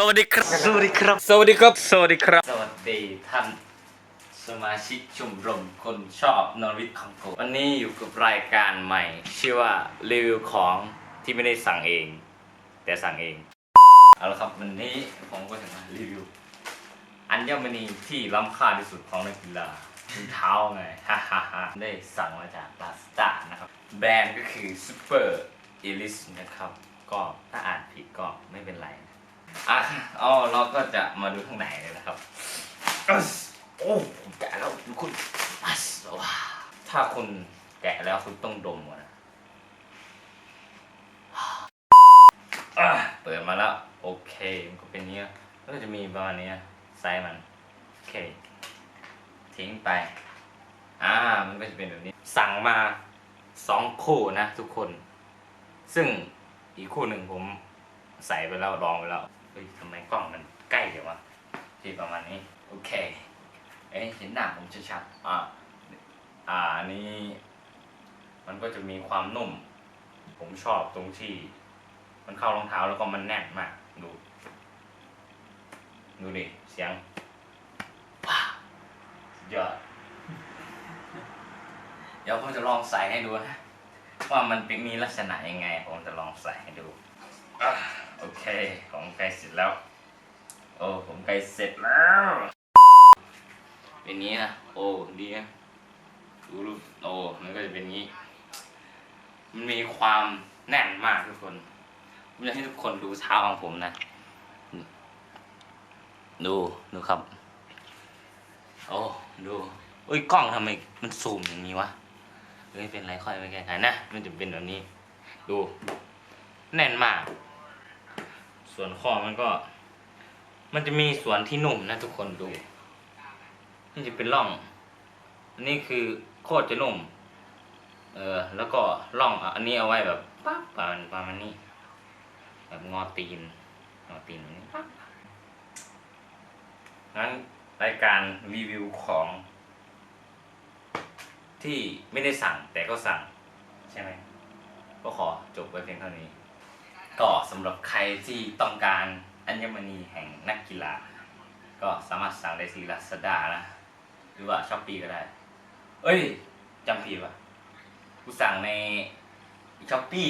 สวัสดีครับ สวัสดีครับ สวัสดีครับ สวัสดีครับ สวัสดีท่านสมาชิกชมรมคนชอบนอนวิทย์ของผมวันนี้อยู่กับรายการใหม่ ชื่อว่ารีวิวของที่ไม่ได้สั่งเอง แต่สั่งเอง เอาละครับวันนี้ผมก็จะมารีวิว อัญมณีที่ล้ำค่าที่สุดของนักกีฬารองเท้าไงฮ่าฮ่าฮ่าได้สั่งมาจากลาสตานะครับ แบรนด์ก็คือ Super Elis นะครับ ก็ถ้าอ่านผิดก็ไม่เป็นไรนะ อะอ๋อเราก็จะมาดูข้างในเลยนะครับอึ๊สโอ้ผมแกะแล้วดูคุณอัสว้าถ้าคุณแกะแล้วคุณต้องดมก่อนนะอะเปิดมาแล้ว โอเคมันก็เป็นอย่างเนี้ยแล้วก็จะมีประมาณเนี้ยไซส์มันโอเคทิ้งไป อ่า มันก็จะเป็นแบบนี้ สั่งมาสองคู่นะทุกคน ซึ่งอีกคู่หนึ่งผมใส่ไปแล้วลองไปแล้ว เฮ้ยทำไมกล้องมันใกล้เดี๋ยววะที่ประมาณนี้ โอเค เอ้ยเห็นหน้าผมชัดๆอ่าอ่าอันนี้มันก็จะมีความนุ่ม ผมชอบตรงที่ มันเข้ารองเท้าแล้วก็มันแน่นมาก ดู ดูดิ เสียงว้าสุดยอดเดี๋ยวผมจะลองใส่ให้ดูนะ ว่ามันเป็นมีลักษณะยังไง ผมจะลองใส่ให้ดู โอเค ของใกล้เสร็จแล้ว โอ้ผมใกล้เสร็จแล้ว เป็นนี้นะ โอ้ดีนะดูรูปโอ้มันก็จะเป็นงี้ มันมีความแน่นมากทุกคน ผมอยากให้ทุกคนดูเท้าของผมนะ ดูดูครับ โอ้ดูอุ้ยกล้องทำไมมันซูมอย่างนี้วะเฮ้ยเป็นไรค่อยไปแก้ไขนะ มันจะเป็นแบบนี้ ดู แน่นมาก ส่วนข้อมันก็ มันจะมีส่วนที่นุ่มนะทุกคนดู นี่จะเป็นร่อง อันนี้คือโคตรจะนุ่ม เออ แล้วก็ร่องอะอันนี้เอาไว้แบบปั๊บประมาณประมาณนี้ แบบงอตีน งอตีนแบบนี้ปั๊บงั้นรายการรีวิวของ ที่ไม่ได้สั่งแต่ก็สั่ง ใช่ไหมก็ขอจบไว้เพียงเท่านี้ ก็สำหรับใครที่ต้องการอัญมณีแห่งนักกีฬา ก็สามารถสั่งได้ที่ลาซาด้านะ หรือว่าช้อปปีก็ได้ เอ้ยจำผิดว่ะกูสั่งในช้อปปี้